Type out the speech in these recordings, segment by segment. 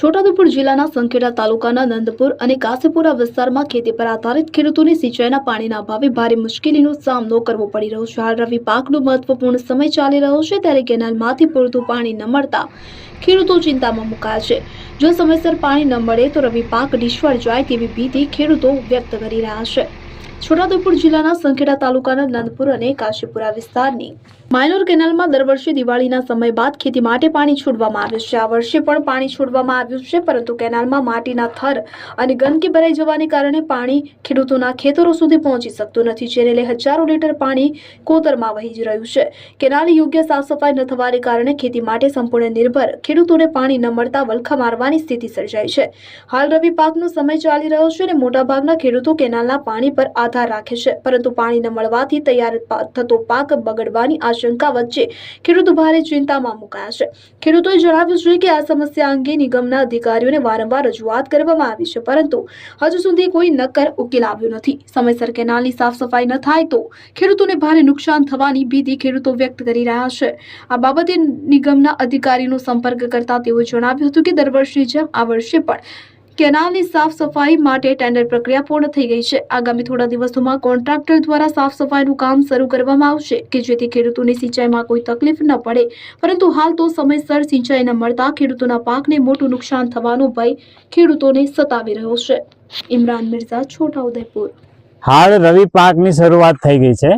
છોટાઉદેપુર જિલ્લાના સંખેડા તાલુકાના નંદપુર અને કાસીપુરા વિસ્તારમાં ખેતી પર આધારિત ખેડૂતોને સિંચાઈના પાણીના અભાવે ભારે મુશ્કેલીનો સામનો કરવો પડી રહ્યો છે. રવિ પાકનો મહત્વપૂર્ણ સમય ચાલી રહ્યો છે ત્યારે કેનાલમાંથી પૂરતું પાણી ન મળતા ખેડૂતો ચિંતામાં મુકાયા છે. જો સમયસર પાણી ન મળે તો રવિ પાક નિષ્ફળ જાય તેવી ભીતિ ખેડૂતો વ્યક્ત કરી રહ્યા છે. છોટાઉદેપુર જિલ્લાના સંખેડા તાલુકાના નંદપુર અને કાશીપુરા વિસ્તારની માઇનોર કેનાલમાં દર વર્ષે દિવાળીના સમય બાદ ખેતી માટે પાણી છોડવામાં આવે છે. આ વર્ષે પણ પાણી છોડવામાં આવ્યું છે, પરંતુ કેનાલમાં માટીના થર અને ગંદકી ભરાઈ જવાને કારણે પાણી ખેડૂતોના ખેતરો સુધી પહોંચી શકતું નથી, જેને લઈ હજારો લીટર પાણી કોતરમાં વહી જ રહ્યું છે. કેનાલ યોગ્ય સાફ સફાઈ ન થવાને કારણે ખેતી માટે સંપૂર્ણ નિર્ભર ખેડૂતોને પાણી ન મળતા વલખા મારવાની સ્થિતિ સર્જાઈ છે. હાલ રવિ પાકનો સમય ચાલી રહ્યો છે અને મોટાભાગના ખેડૂતો કેનાલના પાણી પર આધાર રાખે છે. પરંતુ પાણી ન મળવાથી તૈયાર થતો પાક બગડવાની આશંકા વચ્ચે ખેડૂતો ભારે ચિંતામાં મુકાયા છે. ખેડૂતોએ જણાવ્યું છે કે આ સમસ્યા અંગે નિગમના અધિકારીઓને વારંવાર રજૂઆત કરવામાં આવી છે. પરંતુ હજુ સુધી કોઈ નક્કર ઉકેલ આવ્યો નથી. સમયસર કેનાલની સાફ સફાઈ ન થાય તો ખેડૂતોને ભારે નુકસાન થવાની ભીતિ ખેડૂતો વ્યક્ત કરી રહ્યા છે. આ બાબતે નિગમના અધિકારીનો સંપર્ક કરતા તેઓએ જણાવ્યું હતું કે દર વર્ષની જેમ આ વર્ષે પણ કેનાલની સાફ સફાઈ માટે ટેન્ડર પ્રક્રિયા પૂર્ણ થઈ ગઈ છે. આગામી થોડા દિવસોમાં કોન્ટ્રાક્ટર દ્વારા સાફ સફાઈનું કામ શરૂ કરવામાં આવશે કે જેથી ખેડૂતોને સિંચાઈમાં કોઈ તકલીફ ન પડે. પરંતુ હાલ તો સમયસર સિંચાઈ ન મળતા ખેડૂતોના પાકને મોટું નુકસાન થવાનો ભય ખેડૂતોને સતાવી રહ્યો છે. ઇમરાન મિર્ઝા છોટાઉદેપુર હાલ રવિ પાકની શરૂઆત થઈ ગઈ છે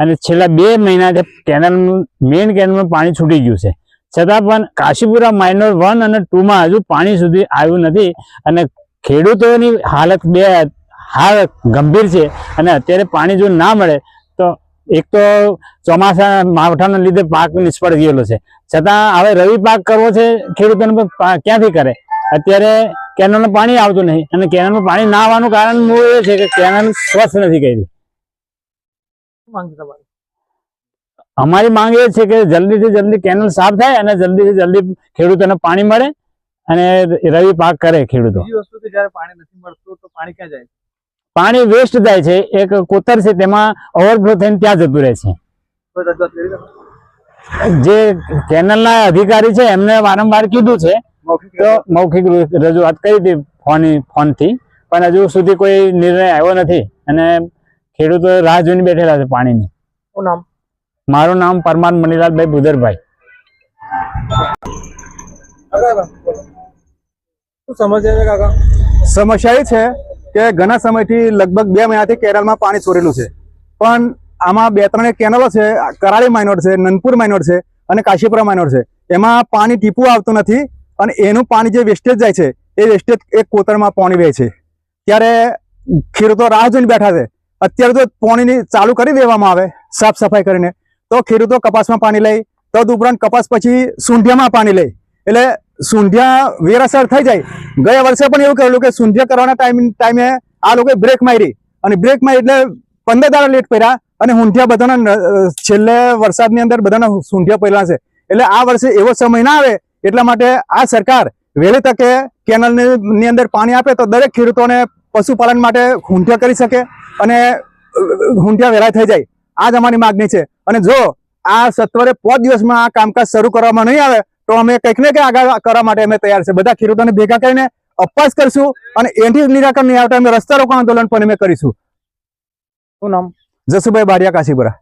અને છેલ્લા બે મહિનાથી કેનલનું મેઇન કેનાલમાં પાણી છૂટી ગયું છે. છતાં પણ કાશીપુરા માઇનોર વન અને ટુમાં હજુ પાણી સુધી આવ્યું નથી અને ખેડૂતોની હાલત બે હાલ ગંભીર છે અને અત્યારે પાણી જો ના મળે તો એક તો ચોમાસા માવઠાના લીધે પાક નિષ્ફળ ગયેલો છે. છતાં હવે રવિ પાક કરવો છે ખેડૂતોને ક્યાંથી કરે? અત્યારે કેનલનું પાણી આવતું નહીં અને કેનલનું પાણી ના આવવાનું કારણ મૂળ એ છે કે કેનલ સ્વચ્છ નથી કરી. અમારી માંગ એ છે કે જલ્દીથી જલ્દી કેનલ સાફ થાય અને જલ્દીથી જલ્દી ખેડૂતોને પાણી મળે અને રવિ પાક કરે ખેડૂતો. પાણી નથી મળતું તો પાણી ક્યાં જાય? પાણી વેસ્ટ જાય છે. એક કોતર છે તેમાં ઓવરફ્લો થઈને ત્યાં જતું રહે છે. જે કેનલના અધિકારી છે એમને વારંવાર કીધું છે. મૌખિક તો મૌખિક રજૂઆત કરી હતી ફોન ફોનથી. પણ હજુ સુધી કોઈ નિર્ણય આવ્યો નથી અને ખેડૂતો રાહ જોઈને બેઠેલા છે પાણીની. શું નામ? મારું નામ પરમાર મનીલાલભાઈ ભુદરભાઈ સમસ્યા છે કાકા? સમસ્યા એ છે કે ઘણા સમયથી લગભગ બે મહિનાથી કેરળમાં પાણી છોડેલું છે. પણ આમાં બે ત્રણ કેનલો છે કરાળી માઇનોર છે નનપુર માઇનોર છે અને કાશીપુરા માઇનોર છે. એમાં પાણી ટીપું આવતું નથી અને એનું પાણી જે વેસ્ટેજ જાય છે એ વેસ્ટેજ એક કોતરમાં પાણી વહે છે. ત્યારે ખેડૂતો રાહ જોઈને બેઠા છે. અત્યારે જો પાણીની ચાલુ કરી દેવામાં આવે સાફ સફાઈ કરીને. તો ખેડૂતો કપાસમાં પાણી લે, તદ ઉપરાંત કપાસ પછી સૂંઢિયામાં પાણી લે. એટલે સૂંઢિયા વેરાસર થઈ જાય. ગયા વર્ષે પણ એવું કહેલું કે સૂંઢિયા કરવાના ટાઈમ, ટાઈમે આ લોકોએ બ્રેક મારી. અને બ્રેક મારી એટલે પંદર દાડા લેટ પડ્યા અને ઊંઢિયા બધાના છેલ્લે વરસાદની અંદર બધાના સૂંઢિયા પહેલા છે. એટલે આ વર્ષે એવો સમય ના આવે એટલા માટે આ સરકાર વહેલી તકે કેનલની અંદર પાણી આપે તો દરેક ખેડૂતોને પશુપાલન માટે ઊંધિયા કરી શકે અને ઊંધિયા વહેલા થઈ જાય. આ જ અમારી માગણી છે. અને જો આ સત્વરે પાંચ દિવસમાં આ કામકાજ શરૂ કરવામાં નહીં આવે તો અમે કંઈક ને કંઈક આગળ કરવા માટે અમે તૈયાર છે બધા ખેડૂતોને ભેગા કરીને અપવાસ કરશું અને એથી નિરાકરણ નહીં આવતા અમે રસ્તા રોકો આંદોલન પણ અમે કરીશું. શું નામ? જસુભાઈ બારિયા કાશીપુરા.